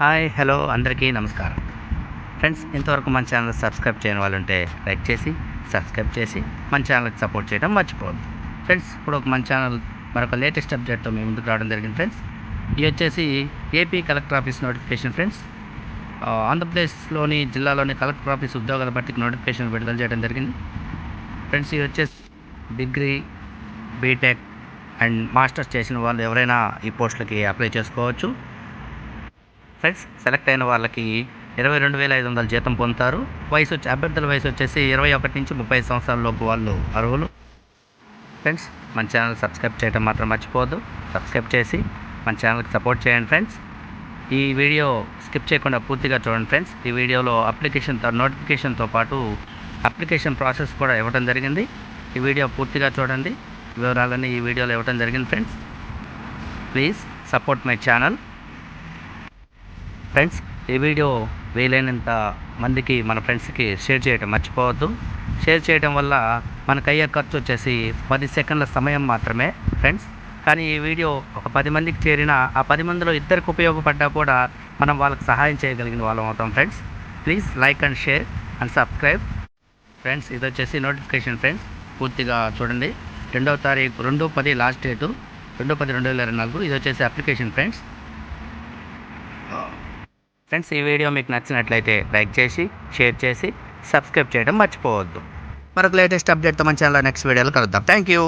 Hi hello అందరికీ నమస్కారం. Friends ఇంతవరకు మన ఛానల్ సబ్స్క్రైబ్ చేయని వాళ్ళు ఉంటే లైక్ చేసి సబ్స్క్రైబ్ చేసి మన ఛానల్కి సపోర్ట్ చేయడం మర్చిపోవద్దు. ఫ్రెండ్స్ ఇప్పుడు ఒక మన ఛానల్ మరొక లేటెస్ట్ అప్డేట్తో మేము ముందుకు రావడం జరిగింది ఫ్రెండ్స్. ఇది వచ్చేసి AP collector office notification friends. ఆంధ్రప్రదేశ్లోని జిల్లాలోని కలెక్టర్ ఆఫీస్ ఉద్యోగాల భర్తీకి నోటిఫికేషన్ విడుదల చేయడం జరిగింది. ఫ్రెండ్స్ ఇది వచ్చేసి డిగ్రీ బీటెక్ అండ్ మాస్టర్స్ చేసిన వాళ్ళు ఎవరైనా ఈ పోస్టులకి అప్లై చేసుకోవచ్చు. ఫ్రెండ్స్ సెలెక్ట్ అయిన వాళ్ళకి ఇరవై రెండు వేల ఐదు వందల జీతం పొందుతారు. వయసు వచ్చి అభ్యర్థుల వయసు వచ్చేసి ఇరవై ఒకటి నుంచి ముప్పై సంవత్సరాలలోపు వాళ్ళు అర్హులు. ఫ్రెండ్స్ మన ఛానల్ సబ్స్క్రైబ్ చేయడం మాత్రం మర్చిపోవద్దు. సబ్స్క్రైబ్ చేసి మన ఛానల్కి సపోర్ట్ చేయండి ఫ్రెండ్స్. ఈ వీడియో స్కిప్ చేయకుండా పూర్తిగా చూడండి ఫ్రెండ్స్. ఈ వీడియోలో అప్లికేషన్ నోటిఫికేషన్తో పాటు అప్లికేషన్ ప్రాసెస్ కూడా ఇవ్వడం జరిగింది. ఈ వీడియో పూర్తిగా చూడండి. వివరాలన్నీ ఈ వీడియోలో ఇవ్వడం జరిగింది friends. Please support my channel. Friends ఈ వీడియో వీలైనంత మందికి మన ఫ్రెండ్స్కి షేర్ చేయడం మర్చిపోవద్దు. షేర్ చేయడం వల్ల మనకు అయ్యే ఖర్చు వచ్చేసి పది సెకండ్ల సమయం మాత్రమే ఫ్రెండ్స్. కానీ ఈ వీడియో ఒక పది మందికి చేరిన ఆ పది మందిలో ఇద్దరికి ఉపయోగపడ్డా కూడా మనం వాళ్ళకి సహాయం చేయగలిగిన వాళ్ళం అవుతాం friends. Please like and share and subscribe. Friends ఇది వచ్చేసి నోటిఫికేషన్ ఫ్రెండ్స్. పూర్తిగా చూడండి. రెండవ తారీఖు రెండో పది లాస్ట్ డేటు. రెండో పది రెండు వేల ఇరవై నాలుగు. ఇది వచ్చేసి అప్లికేషన్ ఫ్రెండ్స్. ఫ్రెండ్స్ ఈ వీడియో మీకు నచ్చినట్లయితే లైక్ చేసి షేర్ చేసి సబ్స్క్రైబ్ చేయడం మర్చిపోవద్దు. మరొక లేటెస్ట్ అప్డేట్తో మన ఛానల్ నెక్స్ట్ వీడియోలో కలుద్దాం. Thank you